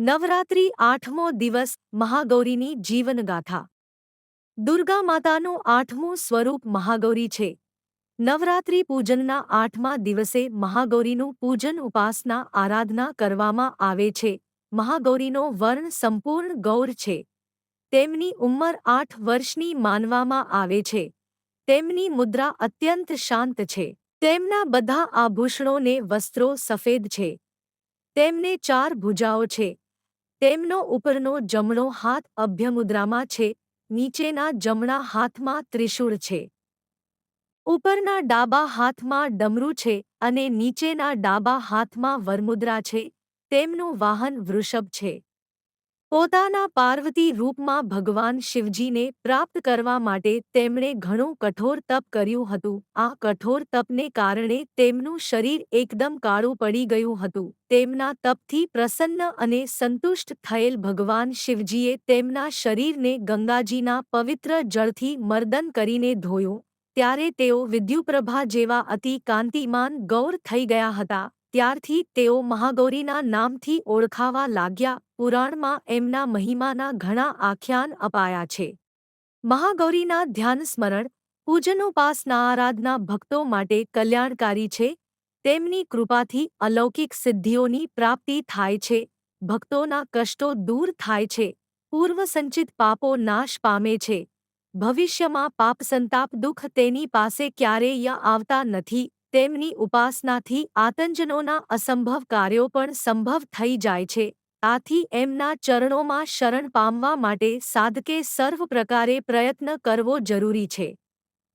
નવરાત્રિ આઠમો દિવસ મહાગૌરીની જીવનગાથા. દુર્ગા માતાનું આઠમું સ્વરૂપ મહાગૌરી છે. નવરાત્રિ પૂજનના આઠમા દિવસે મહાગૌરીનું પૂજન ઉપાસના આરાધના કરવામાં આવે છે. મહાગૌરીનો વર્ણ સંપૂર્ણ ગૌર છે. તેમની ઉંમર આઠ વર્ષની માનવામાં આવે છે. તેમની મુદ્રા અત્યંત શાંત છે. તેમના બધા આભૂષણોને વસ્ત્રો સફેદ છે. તેમને ચાર ભુજાઓ છે. તેમનો ઉપરનો જમણો હાથ અભ્યમુદ્રામાં છે, નીચેના જમણા હાથમાં ત્રિશૂળ છે. ઉપરના ડાબા હાથમાં ડમરું છે અને નીચેના ડાબા હાથમાં વરમુદ્રા છે, તેમનું વાહન વૃષભ છે. પોતાના પાર્વતી રૂપમાં ભગવાન શિવજીને પ્રાપ્ત કરવા માટે તેમણે ઘણું કઠોર તપ કર્યું હતું. આ કઠોર તપને કારણે તેમનું શરીર એકદમ કાળું પડી ગયું હતું. તેમના તપથી પ્રસન્ન અને સંતુષ્ટ થયેલ ભગવાન શિવજીએ તેમના શરીરને ગંગાજીના પવિત્ર જળથી મર્દન કરીને ધોયું. ત્યારે તેઓ વિદ્યુપ્રભા જેવા અતિ કાંતિમાન ગૌર થઈ ગયા હતા. ત્યારથી તેઓ મહાગૌરીના નામથી ઓળખાવા લાગ્યા, પુરાણમાં એમના મહિમાના ઘણા આખ્યાન અપાયા છે. મહાગૌરીના ધ્યાન સ્મરણ પૂજનોપાસના આરાધના ભક્તો માટે કલ્યાણકારી છે, તેમની કૃપાથી અલૌકિક સિદ્ધિઓની પ્રાપ્તિ થાય છે, ભક્તોના કષ્ટો દૂર થાય છે, પૂર્વસંચિત પાપો નાશ પામે છે, ભવિષ્યમાં પાપસંતાપ દુઃખ તેની પાસે ક્યારેય આવતા નથી. તેમની ઉપાસનાથી આતંજનોના અસંભવ કાર્યો પણ સંભવ થઈ જાય છે. આથી એમના ચરણોમાં શરણ પામવા માટે સાધકે સર્વ પ્રકારે પ્રયત્ન કરવો જરૂરી છે.